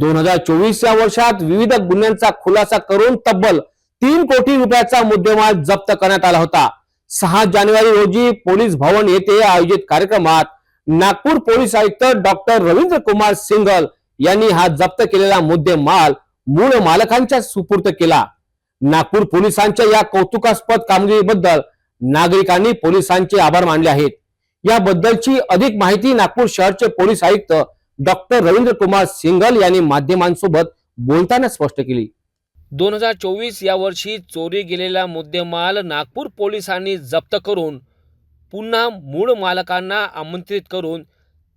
दोन हजार चोवीस या वर्षात विविध गुन्ह्यांचा खुलासा करून तब्बल तीन कोटी रुपयाचा मुद्देमाल जप्त करण्यात आला होता. सहा जानेवारी रोजी पोलीस भवन येथे आयोजित कार्यक्रमात नागपूर पोलीस आयुक्त डॉक्टर रवींद्र कुमार सिंगल यांनी हा जप्त केलेला मुद्देमाल मूळ मालकांच्या सुपूर्त केला. नागपूर पोलिसांच्या या कौतुकास्पद कामगिरीबद्दल नागरिकांनी पोलिसांचे आभार मानले आहेत. याबद्दलची अधिक माहिती नागपूर शहरचे पोलीस आयुक्त डॉक्टर रवींद्र कुमार सिंगल यांनी माध्यमांसोबत बोलताना स्पष्ट केली. दोन हजार चोवीस या वर्षी चोरी गेलेला मुद्देमाल नागपूर पोलिसांनी जप्त करून पुन्हा मूळ मालकांना आमंत्रित करून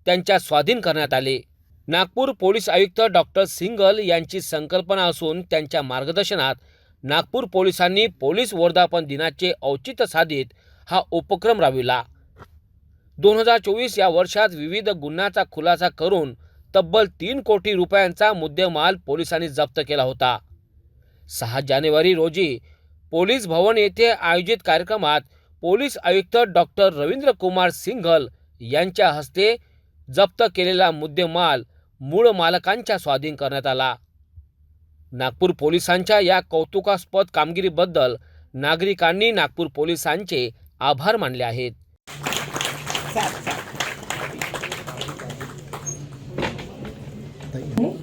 त्यांच्या स्वाधीन करण्यात आले. नागपूर पोलीस आयुक्त डॉक्टर सिंगल यांची संकल्पना असून त्यांच्या मार्गदर्शनात नागपूर पोलिसांनी पोलीस वर्धापन दिनाचे औचित्य साधित हा उपक्रम राबविला. दोन हजार चोवीस या वर्षात विविध गुन्ह्याचा खुलासा करून तब्बल तीन कोटी रुपयांचा मुद्देमाल पोलिसांनी जप्त केला होता. सहा जानेवारी रोजी पोलीस भवन येथे आयोजित कार्यक्रमात पोलीस आयुक्त डॉक्टर रवींद्र कुमार सिंघल यांच्या हस्ते जप्त केलेला मुद्देमाल मूळ मालकांच्या स्वाधीन करण्यात आला. नागपूर पोलिसांच्या या कौतुकास्पद कामगिरीबद्दल नागरिकांनी नागपूर पोलिसांचे आभार मानले आहेत.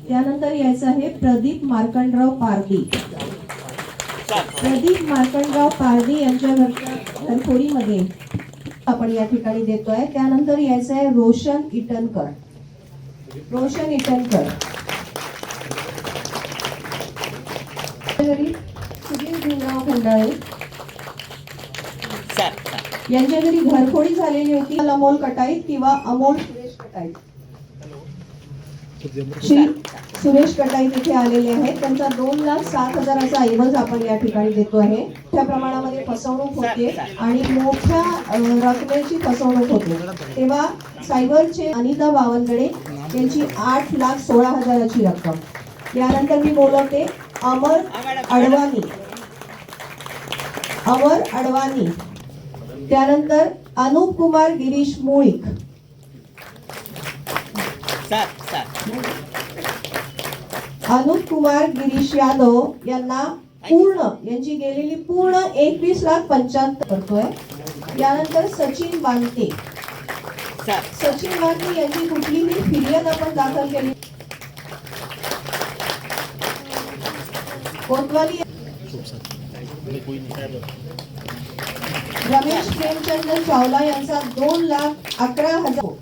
त्यानंतर यायचं आहे प्रदीप मार्कंडराव पारदी प्रदीप मार्कंडराव पारदी यांच्या घरच्या घरफोडीमध्ये आपण या ठिकाणी देतोय. त्यानंतर यायचं आहे रोशन इटनकर. रोशन इटनकर. सुधीर भीमराव खंडाळे. यांच्या घरी घरफोडी झालेली होती. अमोल कटाईत किंवा अमोल सुरेश कटाईत श्री सुरेश कटाई तिथे आलेले आहेत. त्यांचा दोन लाख सात हजाराचा ऐवज आपण या ठिकाणी देतो आहे. मोठ्या प्रमाणामध्ये फसवणूक होते आणि मोठ्या रकमेची फसवणूक होते तेव्हा सायबरचे अनिता बावनगडे यांची आठ लाख सोळा हजाराची रक्कम. यानंतर मी बोलवते अमर अडवाणी. अमर अडवाणी. त्यानंतर अनुप कुमार गिरीश मुळीक. अनुप कुमार गिरीश यादव यांना पूर्ण यांची गेलेली पूर्ण एकवीस लाख पंच्याहत्तर करतोय. यानंतर सचिन बांते सचिन बांते यांची कुठलीही फिर्याद आपण दाखल केली कोतवाली रमेश प्रेमचंद्र चावला यांचा दोन लाख अकरा हजार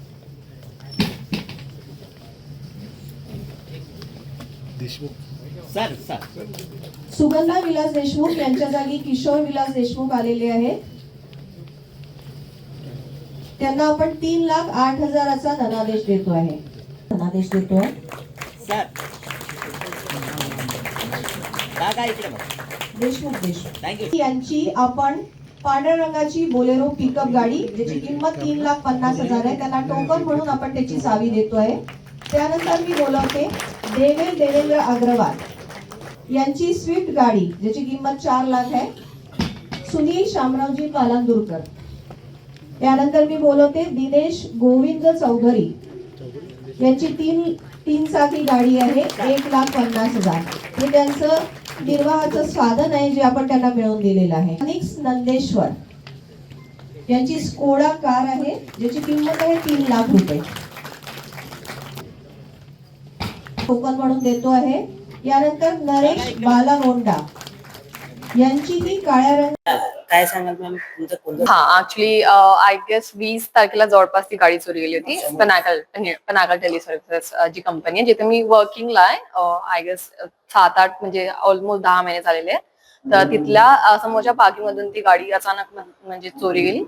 सुगंधा विलास देशमुख यांच्या जागी किशोर विलास देशमुख आलेले आहेत. त्यांना आपण तीन लाख आठ हजाराचा धनादेश देतो आहे. धनादेश इकडे बघ देशमुख देशमुख. यांची आपण पांढऱ्या रंगाची बोलेरो पिकअप गाडी ज्याची किंमत तीन लाख पन्नास हजार आहे. त्यांना टोकन म्हणून आपण त्याची चावी देतोय. त्यानंतर मी बोलवते देवेल देवेंद्र अग्रवाल. यांची स्विफ्ट गाडी ज्याची किंमत चार लाख आहे. सुनील शामरावजी पालांदूरकर त्यानंतर मी बोलवते दिनेश गोविंद चौधरी. यांची तीन तीन चाकी गाडी आहे. एक लाख पन्नास हजार. हे त्यांचं निर्वाहाचं साधन आहे जे आपण त्यांना मिळवून दिलेलं आहे. अनेक नंदेश्वर यांची स्कोडा कार आहे ज्याची किंमत आहे तीन लाख रुपये. टोकन म्हणून देतो आहे. यानंतर नरेश बालागोंडा यांची ही काळ्या रंग काय सांगाल मॅम तुमचं कोणतं हा ऍक्च्युली आय गेस वीस तारखेला जवळपास ती गाडी चोरी गेली होती. पनाकल पनाकल टेली सर्व्हिसेस जी कंपनी आहे जिथे मी वर्किंगला आहे आय गेस सात आठ म्हणजे ऑलमोस्ट दहा महिने झालेले आहेत. तर तिथल्या समोरच्या पार्किंगमधून ती गाडी अचानक म्हण- म्हणजे चोरी गेली.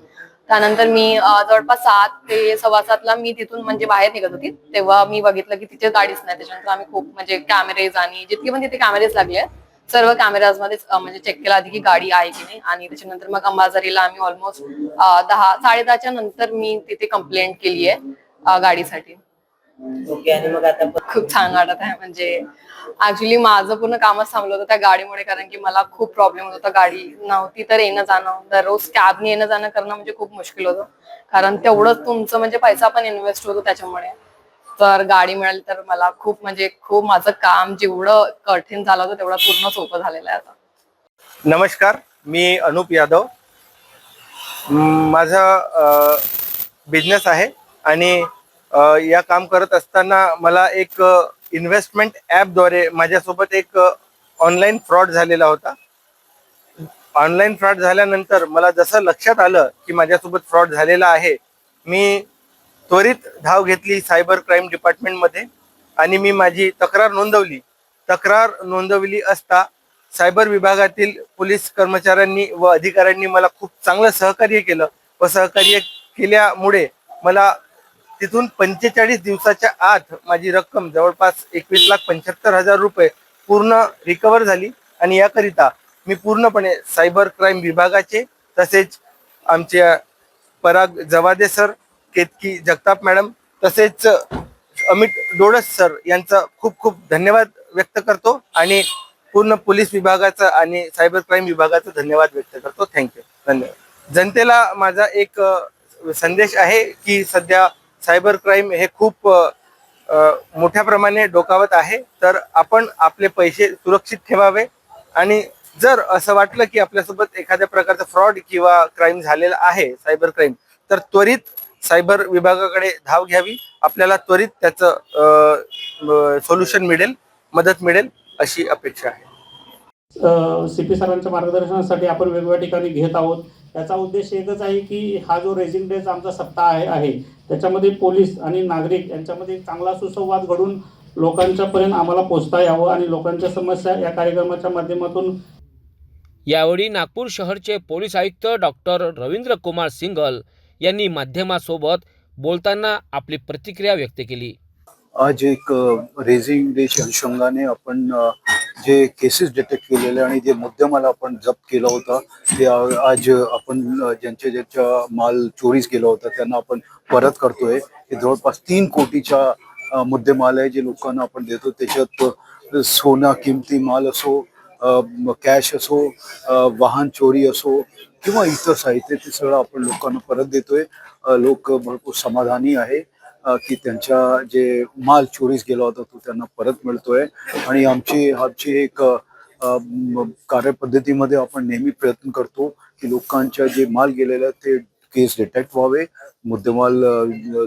त्यानंतर मी जवळपास सात ते सव्वा सातला मी तिथून म्हणजे बाहेर निघत होती. तेव्हा मी बघितलं की तिथे गाडीच नाही. त्याच्यानंतर आम्ही खूप म्हणजे कॅमेरेज आणि जितके पण तिथे कॅमेरेज लागले आहेत, सर्व कॅमेराजमध्ये म्हणजे चेक केला आधी की गाडी आहे की नाही. आणि त्याच्यानंतर मग अंबाझरीला आम्ही ऑलमोस्ट दहा साडे दहाच्या नंतर मी तिथे कंप्लेंट केली आहे गाडीसाठी. ओके आणि मग आता पण- खूप छान वाटत आहे. म्हणजे ऍक्च्युली माझं पूर्ण कामच थांबलं होतं त्या गाडीमुळे कारण की मला खूप प्रॉब्लेम होत होता. गाडी नव्हती तर येणं जाणं दररोज कॅबने येणं जाणं करणं म्हणजे खूप मुश्किल होतं. कारण तेवढंच तुमचं म्हणजे पैसा पण इन्व्हेस्ट होतो त्याच्यामुळे. तर गाडी मिळाली तर मला खूप म्हणजे खूप माझं काम जेवढं कठीण झालं होतं तेवढं पूर्ण सोपं झालेलं आहे आता. नमस्कार मी अनुप यादव. माझा बिझनेस आहे आणि अ, या काम करत असताना मला एक इन्व्हेस्टमेंट ॲपद्वारे माझ्यासोबत एक ऑनलाईन फ्रॉड झालेला होता. ऑनलाईन फ्रॉड झाल्यानंतर मला जसं लक्षात आलं की माझ्यासोबत फ्रॉड झालेला आहे मी त्वरित धाव घेतली सायबर क्राईम डिपार्टमेंटमध्ये आणि मी माझी तक्रार नोंदवली. तक्रार नोंदवली असता सायबर विभागातील पोलीस कर्मचाऱ्यांनी व अधिकाऱ्यांनी मला खूप चांगलं सहकार्य केलं व सहकार्य केल्यामुळे मला तिथून पंचेचाळीस दिवसाच्या आत माझी रक्कम जवळपास एकवीस लाख पंच्याहत्तर हजार रुपये पूर्ण रिकवर झाली आणि याकरिता मी पूर्णपणे सायबर क्राईम विभागाचे तसेच आमच्या पराग जवादे सर केतकी जगताप मॅडम तसेच अमित डोळस सर यांचा खूप खूप धन्यवाद व्यक्त करतो आणि पूर्ण पोलीस विभागाचा आणि सायबर क्राईम विभागाचा धन्यवाद व्यक्त करतो. थँक्यू धन्यवाद. जनतेला माझा एक संदेश आहे की सध्या सायबर क्राईम हे खूप मोठ्या प्रमाणे डोकावत आहे. तर आपण आपले पैसे सुरक्षित ठेवावे आणि जर असं वाटलं की आपल्यासोबत एखाद्या प्रकारचा फ्रॉड किंवा क्राईम झालेला आहे सायबर क्राईम तर त्वरित सायबर विभागाकडे धाव घ्यावी. आपल्याला त्वरित त्याचं सोल्युशन मिळेल मदत मिळेल अशी अपेक्षा आहे. सी पी सरांच्या मार्गदर्शनासाठी आपण वेगवेगळ्या ठिकाणी घेत आहोत. याचा उद्देश एकच आहे की हा जो रेझिंग डेचा आमचा सप्ताह आहे आहे त्याच्यामध्ये पोलीस आणि नागरिक यांच्यामध्ये चांगला सुसंवाद घडून लोकांच्या पर्यंत आम्हाला पोहोचता यावं आणि लोकांच्या समस्या या कार्यक्रमाच्या माध्यमातून यावेळी नागपूर शहरचे पोलीस आयुक्त डॉक्टर रवींद्र कुमार सिंगल यांनी माध्यमासोबत बोलताना आपली प्रतिक्रिया व्यक्त केली. आज एक रेझिंग डेच्या अनुषंगाने आपण जे केसेस डिटेक्ट केलेले आणि जे मुद्देमाल आपण जप्त केला होता ते आज आपण ज्यांच्या ज्यांच्या माल चोरीस केला होता त्यांना आपण परत करतोय. हे जवळपास तीन कोटीच्या मुद्देमाल आहे जे लोकांना आपण देतो. त्याच्यात सोना किमती माल असो कॅश असो वाहन चोरी असो किंवा इतर साहित्य ते सगळं आपण लोकांना परत देतोय. लोक भरपूर समाधानी आहे की त्यांच्या जे माल चोरीस गेला होता तो त्यांना परत मिळतोय. आणि आमची आमची एक कार्यपद्धतीमध्ये आपण नेहमी प्रयत्न करतो की लोकांच्या जे माल गेलेले ते केस डिटेक्ट व्हावे मुद्देमाल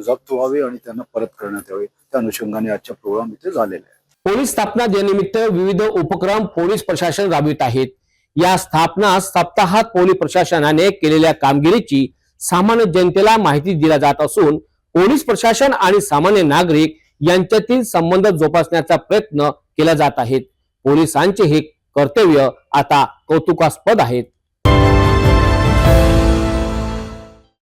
जप्त व्हावे आणि त्यांना परत करण्यात यावे. त्या अनुषंगाने आजच्या प्रोग्राम इथे झालेला आहे. पोलीस स्थापना दिनानिमित्त विविध उपक्रम पोलीस प्रशासन राबवित आहेत. या स्थापना सप्ताहात पोलीस प्रशासनाने केलेल्या कामगिरीची सामान्य जनतेला माहिती दिली जात असून पोलीस प्रशासन आणि सामान्य नागरिक यांच्यातील संबंध जोपासण्याचा प्रयत्न केला जात आहेत. पोलिसांचे हे कर्तव्य आता कौतुकास्पद आहेत.